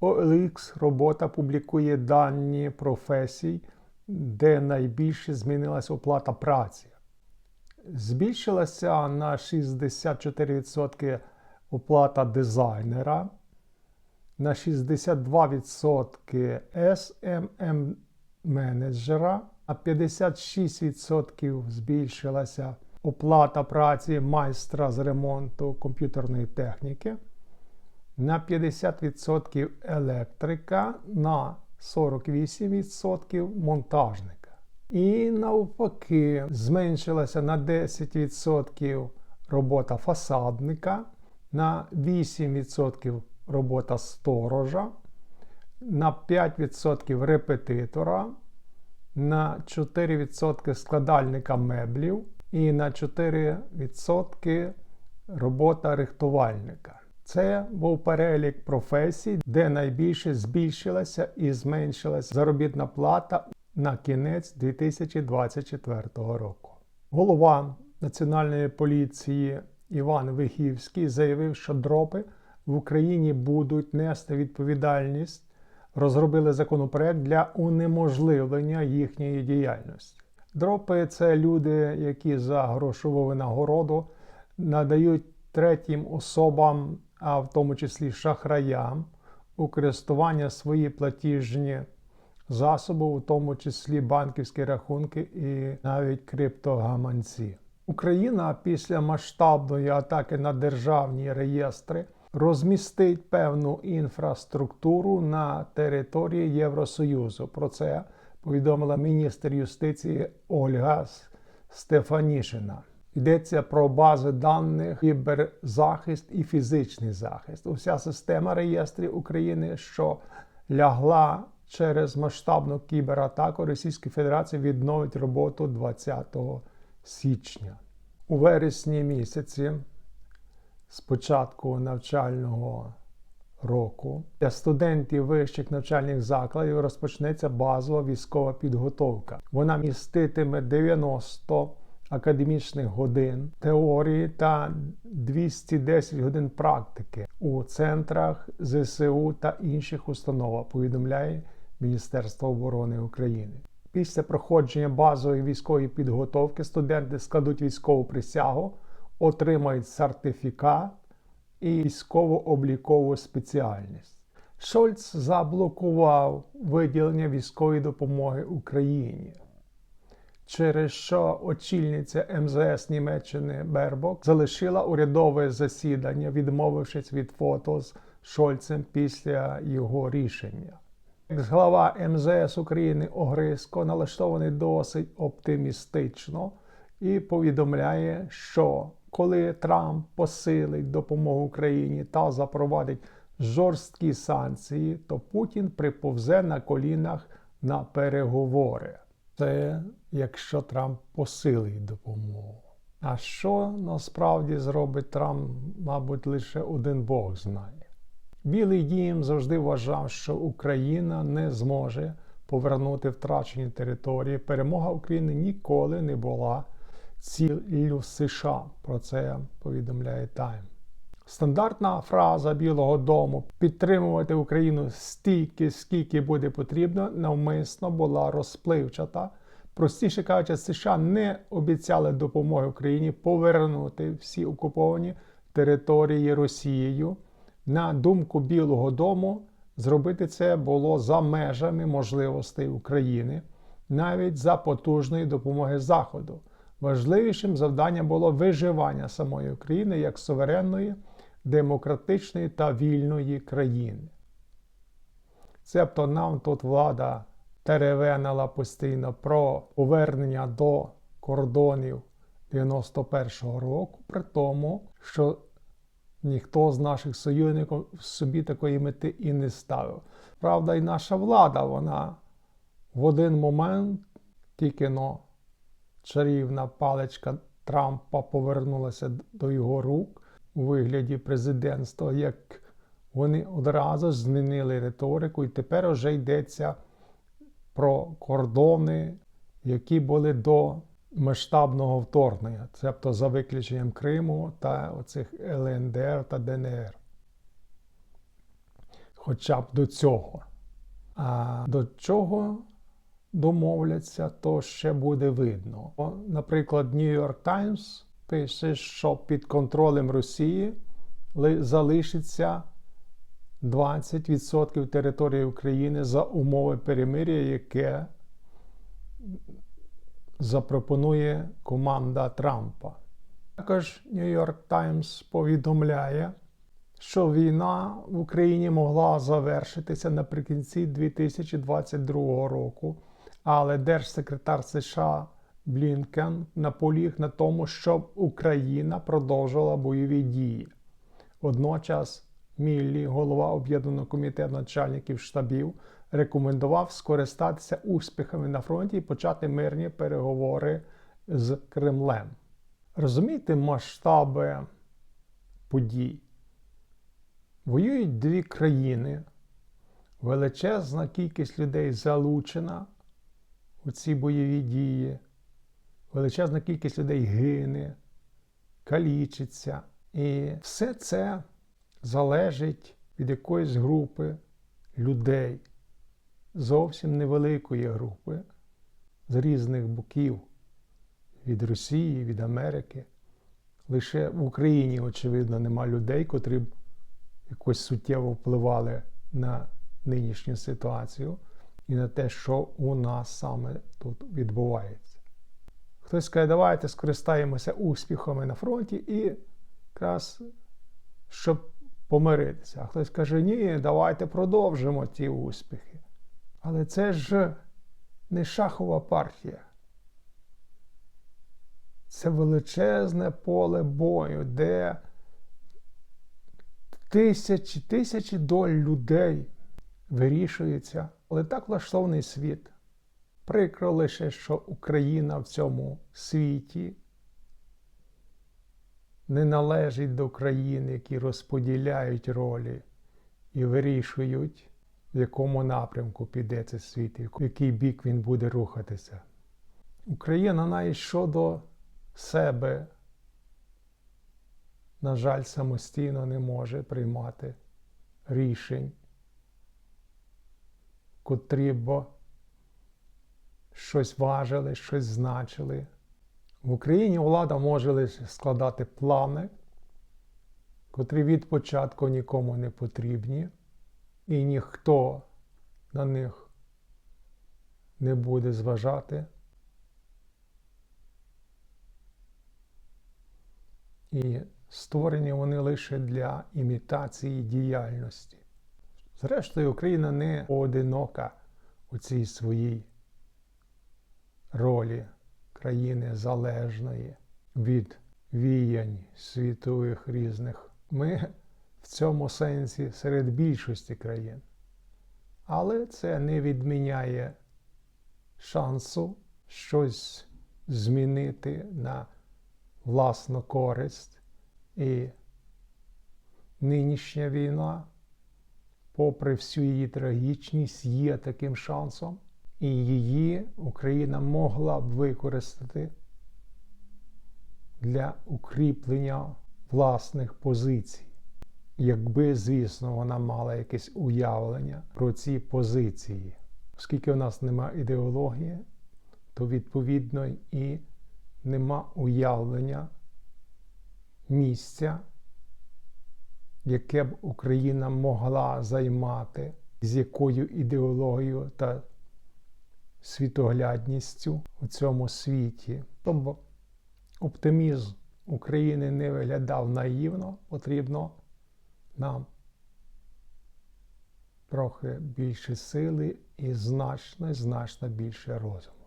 OLX робота публікує дані професій, де найбільше змінилася оплата праці. Збільшилася на 64% оплата дизайнера, на 62% SMM менеджера, на 56% збільшилася оплата праці майстра з ремонту комп'ютерної техніки, на 50% електрика, на 48% монтажника. І навпаки, зменшилася на 10% робота фасадника, на 8% робота сторожа, на 5% репетитора, на 4% складальника меблів і на 4% робота рихтувальника. Це був перелік професій, де найбільше збільшилася і зменшилася заробітна плата на кінець 2024 року. Голова Національної поліції Іван Вихівський заявив, що дропи в Україні будуть нести відповідальність, розробили законопроект для унеможливлення їхньої діяльності. Дропи це люди, які за грошову винагороду надають третім особам, а в тому числі шахраям, у користування свої платіжні засоби, у тому числі банківські рахунки і навіть криптогаманці. Україна після масштабної атаки на державні реєстри розмістить певну інфраструктуру на території Євросоюзу. Про це повідомила міністр юстиції Ольга Стефанішина. Йдеться про бази даних, кіберзахист і фізичний захист. Уся система реєстрів України, що лягла через масштабну кібератаку Російської Федерації, відновить роботу 20 січня. У вересні місяці, з початку навчального року, для студентів вищих навчальних закладів розпочнеться базова військова підготовка. Вона міститиме 90 академічних годин теорії та 210 годин практики у центрах ЗСУ та інших установах, повідомляє Міністерство оборони України. Після проходження базової військової підготовки студенти складуть військову присягу, отримають сертифікат і військово-облікову спеціальність. Шольц заблокував виділення військової допомоги Україні, через що очільниця МЗС Німеччини Бербок залишила урядове засідання, відмовившись від фото з Шольцем після його рішення. Глава МЗС України Огриско налаштований досить оптимістично і повідомляє, що коли Трамп посилить допомогу Україні та запровадить жорсткі санкції, то Путін приповзе на колінах на переговори. Це якщо Трамп посилить допомогу. А що насправді зробить Трамп, мабуть, лише один Бог знає. Білий дім завжди вважав, що Україна не зможе повернути втрачені території. Перемога України ніколи не була ціллю США. Про це повідомляє Тайм. Стандартна фраза Білого Дому підтримувати Україну стільки, скільки буде потрібно, навмисно була розпливчата. Простіше кажучи, США не обіцяли допомоги Україні повернути всі окуповані території Росією. На думку Білого Дому, зробити це було за межами можливостей України, навіть за потужної допомоги Заходу. Важливішим завданням було виживання самої України як суверенної, демократичної та вільної країни. Цебто нам тут влада теревенила постійно про повернення до кордонів 91-го року, при тому, що Ніхто з наших союзників собі такої мети і не ставив. Правда, і наша влада, вона в один момент тільки но чарівна паличка Трампа повернулася до його рук у вигляді президентства, як вони одразу змінили риторику, і тепер вже йдеться про кордони, які були до масштабного вторгнення, тобто за виключенням Криму та оцих ЛНДР та ДНР. хоча б до цього. А до чого домовляться, то ще буде видно. Наприклад, New York Times пише, що під контролем Росії залишиться 20% території України за умови перемир'я, яке запропонує команда Трампа. Також York Times повідомляє, що війна в Україні могла завершитися наприкінці 2022 року, але держсекретар США Блінкен наполіг на тому, щоб Україна продовжила бойові дії. Водночас Міллі, голова об'єднаного комітету начальників штабів, рекомендував скористатися успіхами на фронті і почати мирні переговори з Кремлем. Розумієте масштаби подій? Воюють дві країни, величезна кількість людей залучена у ці бойові дії, величезна кількість людей гине, калічиться. І все це залежить від якоїсь групи людей, зовсім невеликої групи з різних боків від Росії, від Америки. Лише в Україні, очевидно, нема людей, котрі б якось суттєво впливали на нинішню ситуацію і на те, що у нас саме тут відбувається. Хтось скаже, давайте скористаємося успіхами на фронті і якраз щоб помиритися. А хтось каже, ні, давайте продовжимо ті успіхи. Але це ж не шахова партія. Це величезне поле бою, де тисячі тисячі доль людей вирішуються. Але так влаштований світ. Прикро лише, що Україна в цьому світі не належить до країн, які розподіляють ролі і вирішують, в якому напрямку піде цей світ, в який бік він буде рухатися. Україна навіть щодо себе, на жаль, самостійно не може приймати рішень, котрі б щось важили, щось значили. В Україні влада може лише складати плани, котрі від початку нікому не потрібні, і ніхто на них не буде зважати. І створені вони лише для імітації діяльності. Зрештою, Україна не поодинока у цій своїй ролі країни залежної від віянь світових різних. Ми в цьому сенсі серед більшості країн. Але це не відміняє шансу щось змінити на власну користь. І нинішня війна, попри всю її трагічність, є таким шансом. І її Україна могла б використати для укріплення власних позицій, якби, звісно, вона мала якесь уявлення про ці позиції. Оскільки у нас нема ідеології, то відповідно і нема уявлення місця, яке б Україна могла займати, з якою ідеологією та світоглядністю у цьому світі. Щоб оптимізм України не виглядав наївно, потрібно нам трохи більше сили і значно, значно більше розуму.